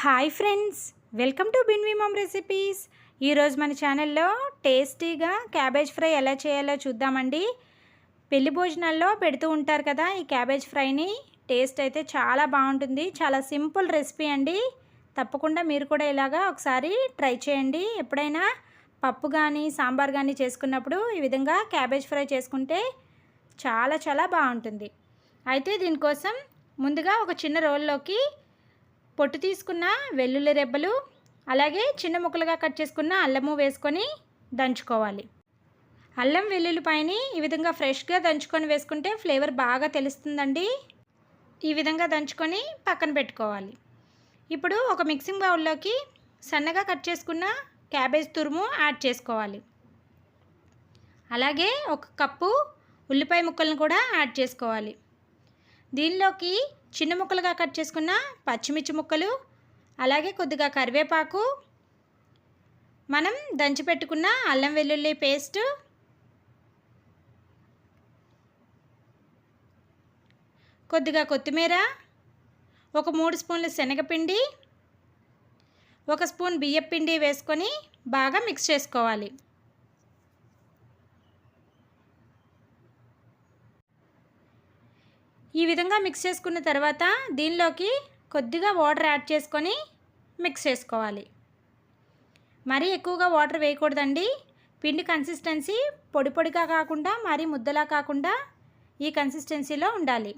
Hi friends welcome to బిన్వి mom recipes. ఈరోజు మన ఛానల్లో టేస్టీగా క్యాబేజ్ ఫ్రై ఎలా చేయాలో చూద్దామండి. పెళ్ళి భోజనాల్లో పెడుతూ ఉంటారు కదా ఈ క్యాబేజ్ ఫ్రైని. టేస్ట్ అయితే చాలా బాగుంటుంది. చాలా సింపుల్ రెసిపీ అండి. తప్పకుండా మీరు కూడా ఇలాగా ఒకసారి ట్రై చేయండి. ఎప్పుడైనా పప్పు కానీ సాంబార్ కానీ చేసుకున్నప్పుడు ఈ విధంగా క్యాబేజ్ ఫ్రై చేసుకుంటే చాలా చాలా బాగుంటుంది. అయితే దీనికోసం ముందుగా ఒక చిన్న రోల్లోకి పొట్టు తీసుకున్న వెల్లుల్లి రెబ్బలు అలాగే చిన్న ముక్కలుగా కట్ చేసుకున్న అల్లము వేసుకొని దంచుకోవాలి. అల్లం వెల్లుల్లి పైన ఈ విధంగా ఫ్రెష్గా దంచుకొని వేసుకుంటే ఫ్లేవర్ బాగా తెలుస్తుందండి. ఈ విధంగా దంచుకొని పక్కన పెట్టుకోవాలి. ఇప్పుడు ఒక మిక్సింగ్ బౌల్లోకి సన్నగా కట్ చేసుకున్న క్యాబేజ్ తురుము యాడ్ చేసుకోవాలి. అలాగే ఒక కప్పు ఉల్లిపాయ ముక్కలను కూడా యాడ్ చేసుకోవాలి. దీనిలోకి చిన్న ముక్కలుగా కట్ చేసుకున్న పచ్చిమిర్చి ముక్కలు అలాగే కొద్దిగా కరివేపాకు మనం దంచి పెట్టుకున్న అల్లం వెల్లుల్లి పేస్ట్ కొద్దిగా కొత్తిమీర ఒక మూడు స్పూన్లు శనగపిండి ఒక స్పూన్ బియ్యపిండి వేసుకొని బాగా మిక్స్ చేసుకోవాలి. ఈ విధంగా మిక్స్ చేసుకున్న తర్వాత దీనిలోకి కొద్దిగా వాటర్ యాడ్ చేసుకొని మిక్స్ చేసుకోవాలి. మరీ ఎక్కువగా వాటర్ వేయకూడదండి. పిండి కన్సిస్టెన్సీ పొడి పొడిగా కాకుండా మరీ ముద్దలా కాకుండా ఈ కన్సిస్టెన్సీలో ఉండాలి.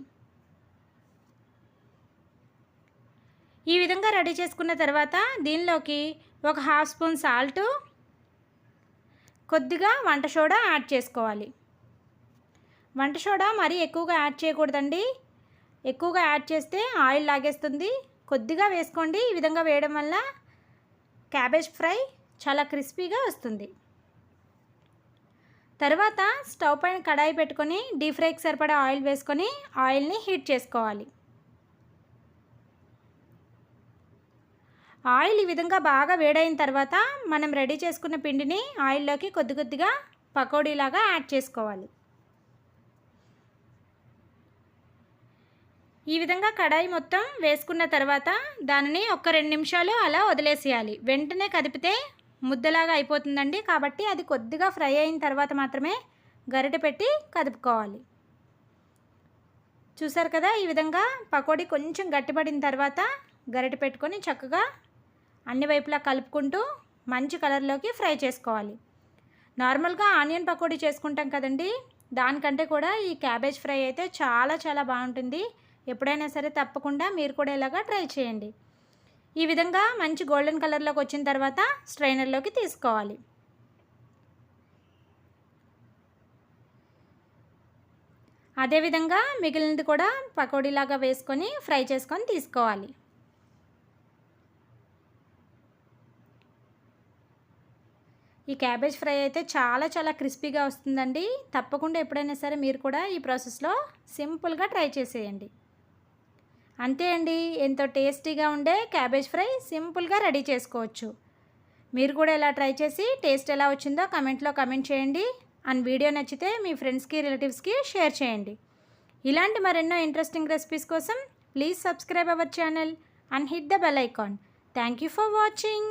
ఈ విధంగా రెడీ చేసుకున్న తర్వాత దీనిలోకి ఒక హాఫ్ స్పూన్ సాల్ట్ కొద్దిగా వంట సోడా యాడ్ చేసుకోవాలి. వంట సోడా మరీ ఎక్కువగా యాడ్ చేయకూడదండి. ఎక్కువగా యాడ్ చేస్తే ఆయిల్ లాగేస్తుంది. కొద్దిగా వేసుకోండి. ఈ విధంగా వేయడం వల్ల క్యాబేజ్ ఫ్రై చాలా క్రిస్పీగా వస్తుంది. తర్వాత స్టవ్ పైన కడాయి పెట్టుకొని డీప్ ఫ్రైకి సరిపడా ఆయిల్ వేసుకొని ఆయిల్ని హీట్ చేసుకోవాలి. ఆయిల్ ఈ విధంగా బాగా వేడైన తర్వాత మనం రెడీ చేసుకున్న పిండిని ఆయిల్లోకి కొద్ది కొద్దిగా పకోడీలాగా యాడ్ చేసుకోవాలి. ఈ విధంగా కడాయి మొత్తం వేసుకున్న తర్వాత దానిని ఒక రెండు నిమిషాలు అలా వదిలేసేయాలి. వెంటనే కదిపితే ముద్దలాగా అయిపోతుందండి. కాబట్టి అది కొద్దిగా ఫ్రై అయిన తర్వాత మాత్రమే గరిటె పెట్టి కదుపుకోవాలి. చూసారు కదా ఈ విధంగా పకోడీ కొంచెం గట్టిపడిన తర్వాత గరిటె పెట్టుకొని చక్కగా అన్ని వైపులా కలుపుకుంటూ మంచి కలర్లోకి ఫ్రై చేసుకోవాలి. నార్మల్గా ఆనియన్ పకోడీ చేసుకుంటాం కదండి దానికంటే కూడా ఈ క్యాబేజ్ ఫ్రై అయితే చాలా చాలా బాగుంటుంది. ఎప్పుడైనా సరే తప్పకుండా మీరు కూడా ఇలాగా ట్రై చేయండి. ఈ విధంగా మంచి గోల్డెన్ కలర్లోకి వచ్చిన తర్వాత స్ట్రైనర్లోకి తీసుకోవాలి. అదేవిధంగా మిగిలినది కూడా పకోడీలాగా వేసుకొని ఫ్రై చేసుకొని తీసుకోవాలి. ఈ క్యాబేజ్ ఫ్రై అయితే చాలా చాలా క్రిస్పీగా వస్తుందండి. తప్పకుండా ఎప్పుడైనా సరే మీరు కూడా ఈ ప్రాసెస్లో సింపుల్గా ట్రై చేసేయండి. అంతే అండి. ఎంతో టేస్టీగా ఉండే క్యాబేజ్ ఫ్రై సింపుల్గా రెడీ చేసుకోవచ్చు. మీరు కూడా ఇలా ట్రై చేసి టేస్ట్ ఎలా వచ్చిందో కమెంట్లో కమెంట్ చేయండి. అండ్ వీడియో నచ్చితే మీ ఫ్రెండ్స్కి రిలేటివ్స్కి షేర్ చేయండి. ఇలాంటి మరెన్నో ఇంట్రెస్టింగ్ రెసిపీస్ కోసం please subscribe our channel and hit the bell icon. Thank you for watching.